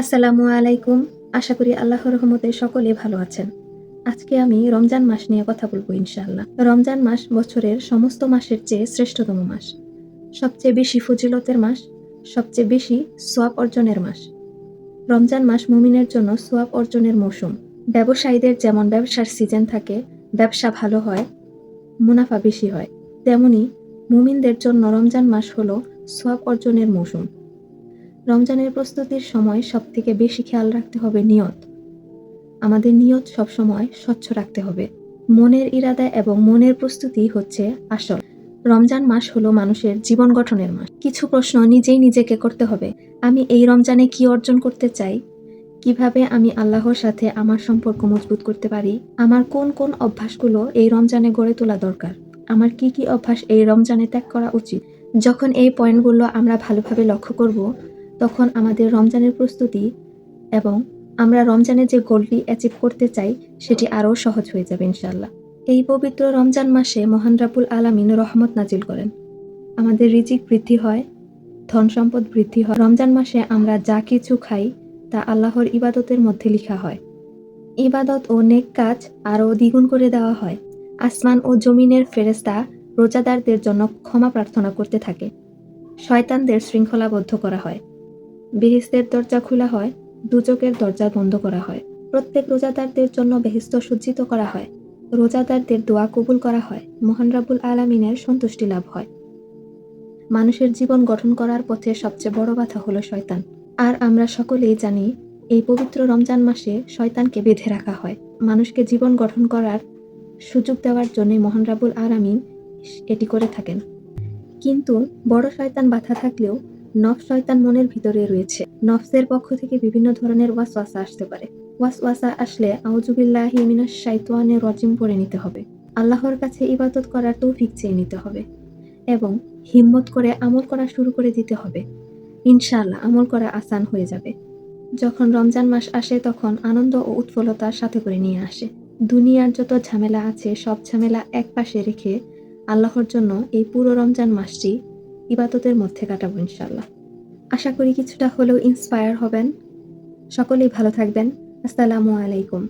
আসসালামু আলাইকুম। আশা করি আল্লাহর রহমতে সকলে ভালো আছেন। আজকে আমি রমজান মাস নিয়ে কথা বলব ইনশাআল্লাহ। রমজান মাস বছরের সমস্ত মাসের চেয়ে শ্রেষ্ঠতম মাস। সবচেয়ে বেশি ফজিলতের মাস, সবচেয়ে বেশি সোয়াব অর্জনের মাস। রমজান মাস মুমিনের জন্য সোয়াব অর্জনের মৌসুম। ব্যবসায়ীদের যেমন ব্যবসার সিজন থাকে, ব্যবসা ভালো হয়, মুনাফা বেশি হয়, তেমনি মুমিনদের জন্য রমজান মাস হলো সোয়াব অর্জনের মৌসুম। রমজানের প্রস্তুতির সময় সবথেকে বেশি খেয়াল রাখতে হবে নিয়ত। আমাদের নিয়ত সবসময় স্বচ্ছ রাখতে হবে। মনের ইরাদা এবং মনের প্রস্তুতি হচ্ছে আসল। রমজান মাস হলো মানুষের জীবন গঠনের মাস। কিছু প্রশ্ন নিজেই নিজেকে করতে হবে। আমি এই রমজানে কি অর্জন করতে চাই? কীভাবে আমি আল্লাহর সাথে আমার সম্পর্ক মজবুত করতে পারি? আমার কোন কোন অভ্যাসগুলো এই রমজানে গড়ে তোলা দরকার? আমার কি কি অভ্যাস এই রমজানে ত্যাগ করা উচিত? যখন এই পয়েন্টগুলো আমরা ভালোভাবে লক্ষ্য করব তখন আমাদের রমজানের প্রস্তুতি এবং আমরা রমজানে যে গোলটি অ্যাচিভ করতে চাই, সেটি আরও সহজ হয়ে যাবে ইনশাল্লাহ এই পবিত্র রমজান মাসে মহান রাবুল আলামিন রহমত নাজিল করেন। আমাদের রিজিক বৃদ্ধি হয়, ধন সম্পদ বৃদ্ধি হয়। রমজান মাসে আমরা যা কিছু খাই, তা আল্লাহর ইবাদতের মধ্যে লেখা হয়। ইবাদত ও নেক কাজ আরও দ্বিগুণ করে দেওয়া হয়। আসমান ও জমিনের ফেরেস্তা রোজাদারদের জন্য ক্ষমা প্রার্থনা করতে থাকে। শয়তানদের শৃঙ্খলাবদ্ধ করা হয়। বেহিস্তের দরজা খোলা হয়, দুচকের দরজা বন্ধ করা হয়। প্রত্যেক রোজাদারদের জন্য বেহিস্ত সজ্জিত করা হয়। রোজাদারদের দোয়া কবুল করা হয়, মহান রাবুল আলমিনের সন্তুষ্টি লাভ হয়। মানুষের জীবন গঠন করার পথে সবচেয়ে বড় বাধা হলো শয়তান। আর আমরা সকলেই জানি, এই পবিত্র রমজান মাসে শয়তানকে বেঁধে রাখা হয়। মানুষকে জীবন গঠন করার সুযোগ দেওয়ার জন্যই মহান রাবুল আলামিন এটি করে থাকেন। কিন্তু বড় শয়তান বাধা থাকলেও নফ শয়তান মনের ভিতরে রয়েছে। নফসের পক্ষ থেকে বিভিন্ন ধরনের ওয়াসওয়াসা আসতে পারে। ওয়াসওয়াসা আসলে আউজুবিল্লাহি মিনাশ শাইতানির রজিম পড়ে নিতে হবে। আল্লাহর কাছে ইবাদত করার তৌফিক চেয়ে নিতে হবে এবং হিম্মত করে আমল করা শুরু করে দিতে হবে। ইনশাআল্লাহ আমল করা আসান হয়ে যাবে। যখন রমজান মাস আসে তখন আনন্দ ও উৎফুল্লতার সাথে করে নিয়ে আসে। দুনিয়ার যত ঝামেলা আছে সব ঝামেলা এক পাশে রেখে আল্লাহর জন্য এই পুরো রমজান মাসটি ইবাদতের মধ্যে কাটাবো ইনশাল্লাহ আশা করি কিছুটা হলেও ইন্সপায়ার হবেন। সকলেই ভালো থাকবেন। আসসালামু আলাইকুম।